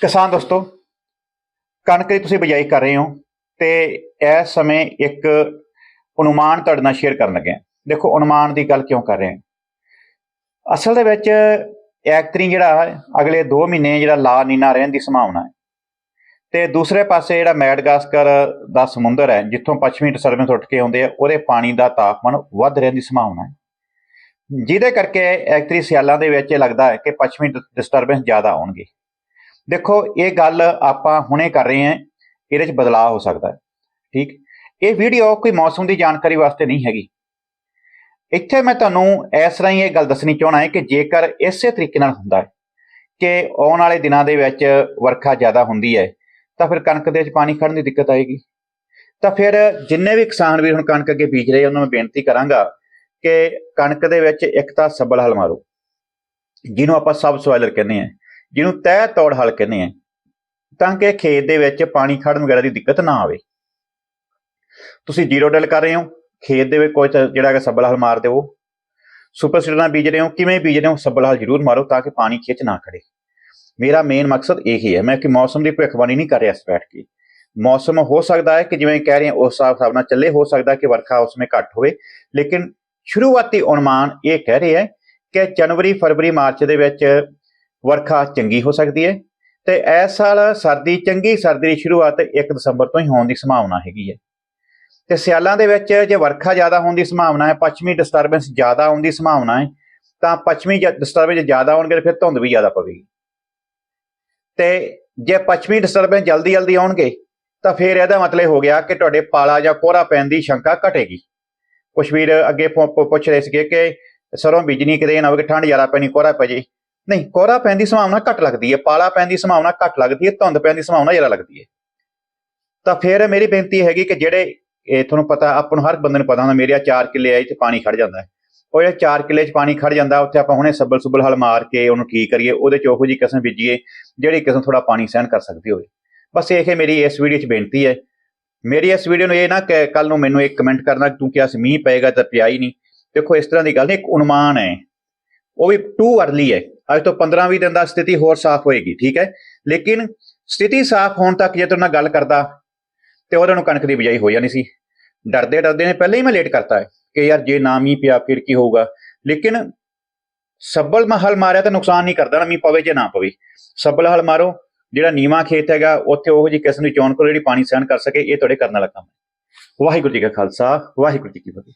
ਕਿਸਾਨ ਦੋਸਤੋ, ਕਣਕ ਦੀ ਤੁਸੀਂ ਬਿਜਾਈ ਕਰ ਰਹੇ ਹੋ ਤੇ ਇਸ ਸਮੇਂ ਇੱਕ ਅਨੁਮਾਨ ਤੁਹਾਡੇ ਨਾਲ ਸ਼ੇਅਰ ਕਰਨ ਲੱਗੇ ਹਾਂ। ਦੇਖੋ, ਅਨੁਮਾਨ ਦੀ ਗੱਲ ਕਿਉਂ ਕਰ ਰਹੇ ਹਾਂ? ਅਸਲ ਦੇ ਵਿੱਚ ਐਕਤਰੀ ਜਿਹੜਾ ਅਗਲੇ 2 ਮਹੀਨੇ ਜਿਹੜਾ ਲਾ ਨੀਨਾ ਰਹਿਣ ਦੀ ਸੰਭਾਵਨਾ ਹੈ। ਤੇ ਦੂਸਰੇ ਪਾਸੇ ਜਿਹੜਾ ਮੈਡਗਾਸਕਰ ਦਾ ਸਮੁੰਦਰ ਹੈ, ਜਿੱਥੋਂ ਪੱਛਮੀ ਡਿਸਟਰਬੈਂਸ ਉੱਠ ਕੇ ਆਉਂਦੇ ਆ, ਉਹਦੇ ਪਾਣੀ ਦਾ ਤਾਪਮਾਨ ਵੱਧ ਰਹਿਣ ਦੀ ਸੰਭਾਵਨਾ ਹੈ। ਜਿਹਦੇ ਕਰਕੇ ਐਕਤਰੀ ਸਿਆਲਾਂ ਦੇ ਵਿੱਚ ਇਹ ਲੱਗਦਾ ਹੈ ਕਿ ਪੱਛਮੀ ਡਿਸਟਰਬੈਂਸ ਜ਼ਿਆਦਾ ਆਉਣਗੇ। ਦੇਖੋ, ਇਹ ਗੱਲ ਆਪਾਂ ਹੁਣੇ ਕਰ ਰਹੇ ਹਾਂ, ਇਹਦੇ 'ਚ ਬਦਲਾਅ ਹੋ ਸਕਦਾ ਹੈ, ਠੀਕ? ਇਹ ਵੀਡੀਓ ਕੋਈ ਮੌਸਮ ਦੀ ਜਾਣਕਾਰੀ ਵਾਸਤੇ ਨਹੀਂ ਹੈਗੀ। ਇੱਥੇ ਮੈਂ ਤੁਹਾਨੂੰ ਇਸ ਤਰ੍ਹਾਂ ਹੀ ਇਹ ਗੱਲ ਦੱਸਣੀ ਚਾਹਣਾ ਹੈ ਕਿ ਜੇਕਰ ਇਸੇ ਤਰੀਕੇ ਨਾਲ ਹੁੰਦਾ ਹੈ ਕਿ ਆਉਣ ਵਾਲੇ ਦਿਨਾਂ ਦੇ ਵਿੱਚ ਵਰਖਾ ਜ਼ਿਆਦਾ ਹੁੰਦੀ ਹੈ, ਤਾਂ ਫਿਰ ਕਣਕ ਦੇ ਵਿੱਚ ਪਾਣੀ ਖੜਨ ਦੀ ਦਿੱਕਤ ਆਏਗੀ। ਤਾਂ ਫਿਰ ਜਿੰਨੇ ਵੀ ਕਿਸਾਨ ਵੀਰ ਹੁਣ ਕਣਕ ਅੱਗੇ ਬੀਜ ਰਹੇ ਉਹਨਾਂ ਨੂੰ ਬੇਨਤੀ ਕਰਾਂਗਾ ਕਿ ਕਣਕ ਦੇ ਵਿੱਚ ਇੱਕ ਤਾਂ ਸੱਬਲ ਹਲ ਮਾਰੋ, ਜਿਹਨੂੰ ਆਪਾਂ ਸਬ ਸੋਇਲਰ ਕਹਿੰਦੇ ਆ ਜਿਹਨੂੰ ਤਹਿ ਤੋੜ ਹਲ ਕਹਿੰਦੇ ਆ ਤਾਂ ਕਿ ਖੇਤ ਦੇ ਵਿੱਚ ਪਾਣੀ ਖੜਨ ਵਗੈਰਾ ਦੀ ਦਿੱਕਤ ਨਾ ਆਵੇ। ਤੁਸੀਂ ਜ਼ੀਰੋ ਡਿਲ ਕਰ ਰਹੇ ਹੋ, ਖੇਤ ਦੇ ਵਿੱਚ ਕੋਈ ਜਿਹੜਾ ਹੈਗਾ ਸੱਬਲ ਹਲ ਮਾਰ ਦਿਓ। ਸੁਪਰ ਸੀਡਰ ਨਾਲ ਬੀਜ ਰਹੇ ਹੋ, ਕਿਵੇਂ ਬੀਜ ਰਹੇ ਹੋ, ਸੱਬਲ ਹਲ ਜ਼ਰੂਰ ਮਾਰੋ ਤਾਂ ਕਿ ਪਾਣੀ ਖਿੱਚ ਨਾ ਖੜੇ। ਮੇਰਾ ਮੇਨ ਮਕਸਦ ਇਹੀ ਹੈ, ਮੈਂ ਕਿ ਮੌਸਮ ਦੀ ਭਵਿੱਖਬਾਣੀ ਨਹੀਂ ਕਰ ਰਿਹਾ ਇਸ ਬੈਠ ਕੇ। ਮੌਸਮ ਹੋ ਸਕਦਾ ਹੈ ਕਿ ਜਿਵੇਂ ਕਹਿ ਰਹੇ ਹਾਂ, ਉਸ ਹਿਸਾਬ ਨਾਲ ਚੱਲੇ, ਹੋ ਸਕਦਾ ਕਿ ਵਰਖਾ ਉਸ ਵਿੱਚ ਘੱਟ ਹੋਵੇ, ਲੇਕਿਨ ਸ਼ੁਰੂਆਤੀ ਅਨੁਮਾਨ ਇਹ ਕਹਿ ਰਿਹਾ ਹੈ ਕਿ ਜਨਵਰੀ, ਫਰਵਰੀ, ਮਾਰਚ ਦੇ ਵਿੱਚ ਵਰਖਾ ਚੰਗੀ ਹੋ ਸਕਦੀ ਹੈ ਤੇ ਇਸ ਸਾਲ ਸਰਦੀ ਚੰਗੀ, ਸਰਦੀ ਦੀ ਸ਼ੁਰੂਆਤ 1 ਦਸੰਬਰ ਤੋਂ ਹੀ ਹੋਣ ਦੀ ਸੰਭਾਵਨਾ ਹੈਗੀ ਹੈ। ਤੇ ਸਿਆਲਾਂ ਦੇ ਵਿੱਚ ਜੇ ਵਰਖਾ ਜ਼ਿਆਦਾ ਹੋਣ ਦੀ ਸੰਭਾਵਨਾ ਹੈ, ਪੱਛਮੀ ਡਿਸਟਰਬੈਂਸ ਜ਼ਿਆਦਾ ਆਉਣ ਦੀ ਸੰਭਾਵਨਾ ਹੈ, ਤਾਂ ਪੱਛਮੀ ਡਿਸਟਰਬੈਂਸ ਜ਼ਿਆਦਾ ਆਉਣਗੇ ਫਿਰ ਧੁੰਦ ਵੀ ਜ਼ਿਆਦਾ ਪਵੇਗੀ। ਤੇ ਜੇ ਪੱਛਮੀ ਡਿਸਟਰਬੈਂਸ ਜਲਦੀ ਜਲਦੀ ਆਉਣਗੇ, ਤਾਂ ਫਿਰ ਇਹਦਾ ਮਤਲਬ ਹੋ ਗਿਆ ਕਿ ਤੁਹਾਡੇ ਪਾਲਾ ਜਾਂ ਕੋਹਰਾ ਪੈਣ ਦੀ ਸ਼ੰਕਾ ਘਟੇਗੀ। ਕੁਛ ਵੀਰ ਅੱਗੇ ਪੁ- ਪੁੱਛ ਰਹੇ ਸੀਗੇ ਕਿ ਸਰੋਂ ਬੀਜਣੀ ਕਿਤੇ ਨਾ ਹੋਵੇ ਕਿ ਠੰਡ ਜ਼ਿਆਦਾ ਪੈਣੀ, ਕੋਹਰਾ ਪੈ ਜੇ ਨਹੀਂ ਕੋਹਰਾ ਪੈਣ ਦੀ ਸੰਭਾਵਨਾ ਘੱਟ ਲੱਗਦੀ ਹੈ, ਪਾਲਾ ਪੈਣ ਦੀ ਸੰਭਾਵਨਾ ਘੱਟ ਲੱਗਦੀ ਹੈ, ਧੁੰਦ ਪੈਣ ਦੀ ਸੰਭਾਵਨਾ ਜ਼ਿਆਦਾ ਲੱਗਦੀ ਹੈ। ਤਾਂ ਫਿਰ ਮੇਰੀ ਬੇਨਤੀ ਹੈਗੀ ਕਿ ਜਿਹੜੇ, ਇਹ ਤੁਹਾਨੂੰ ਪਤਾ, ਆਪਾਂ ਨੂੰ ਹਰ ਬੰਦੇ ਨੂੰ ਪਤਾ ਹੁੰਦਾ, ਮੇਰੇ ਆ 4 ਕਿੱਲੇ ਆ 'ਚ ਪਾਣੀ ਖੜ ਜਾਂਦਾ ਹੈ। ਉਹ ਜਿਹੜਾ 4 ਕਿੱਲੇ 'ਚ ਪਾਣੀ ਖੜ ਜਾਂਦਾ, ਉੱਥੇ ਆਪਾਂ ਹੁਣੇ ਸੱਬਲ ਸੁਬਲ ਹਲ ਮਾਰ ਕੇ ਉਹਨੂੰ ਠੀਕ ਕਰੀਏ, ਉਹਦੇ 'ਚ ਉਹੋ ਜੀ ਕਿਸਮ ਬੀਜੀਏ, ਜਿਹੜੀ ਕਿਸਮ ਥੋੜਾ ਪਾਣੀ ਸਹਿਣ ਕਰ ਸਕਦੀ ਹੋਵੇ। ਬਸ ਇਹ ਹੈ ਮੇਰੀ ਇਸ ਵੀਡੀਓ 'ਚ ਬੇਨਤੀ ਹੈ। ਮੇਰੀ ਇਸ ਵੀਡੀਓ ਨੂੰ ਇਹ ਨਾ ਕਿ ਕੱਲ ਨੂੰ ਮੈਨੂੰ ਇੱਕ ਕਮੈਂਟ ਕਰਨਾ ਕਿ ਤੂੰ ਕਿਹਾ ਸੀ ਮੀਂਹ ਪਏਗਾ ਤਾਂ ਪਿਆ ਹੀ ਨਹੀਂ। ਦੇਖੋ, ਇਸ ਤਰ੍ਹਾਂ ਦੀ ਗੱਲ ਨਹੀਂ, ਇੱਕ ਅਨੁਮਾਨ ਹੈ। ਉਹ ਵੀ ਟੂ ਅਰਲੀ ਹੈ। ਅੱਜ ਤੋਂ 15-20 ਦਿਨ ਦਾ ਸਥਿਤੀ ਹੋਰ ਸਾਫ਼ ਹੋਏਗੀ, ਠੀਕ ਹੈ? ਲੇਕਿਨ ਸਥਿਤੀ ਸਾਫ਼ ਹੋਣ ਤੱਕ ਜੇ ਤੁਹਾਡੇ ਨਾਲ ਗੱਲ ਕਰਦਾ, ਤੇ ਉਹਦੇ ਨੂੰ ਕਣਕ ਦੀ ਬਿਜਾਈ ਹੋ ਜਾਣੀ ਸੀ। ਡਰਦੇ ਡਰਦੇ ਨੇ, ਪਹਿਲਾਂ ਹੀ ਮੈਂ ਲੇਟ ਕਰਤਾ ਹੈ ਕਿ ਯਾਰ ਜੇ ਨਾ ਮੀਂਹ ਪਿਆ, ਫਿਰ ਕੀ ਹੋਊਗਾ? ਲੇਕਿਨ ਸੱਬਲ ਮਹਲ ਮਾਰਿਆ ਤਾਂ ਨੁਕਸਾਨ ਨਹੀਂ ਕਰਦਾ, ਨਾ ਮੀਂਹ ਪਵੇ ਜੇ ਨਾ ਪਵੇ। ਸੱਬਲ ਹਲ ਮਾਰੋ, ਜਿਹੜਾ ਨੀਵਾ ਖੇਤ ਹੈਗਾ, ਉੱਥੇ ਉਹੋ ਜੀ ਕਿਸਮ ਦੀ ਚੋਣ ਕਰੋ ਜਿਹੜੀ ਪਾਣੀ ਸਹਿਣ ਕਰ ਸਕੇ, ਇਹ ਤੁਹਾਡੇ ਕਰਨ ਵਾਲਾ ਕੰਮ ਹੈ। ਵਾਹਿਗੁਰੂ ਜੀ ਕਾ ਖਾਲਸਾ, ਵਾਹਿਗੁਰੂ ਜੀ ਕੀ ਫਤਿਹ।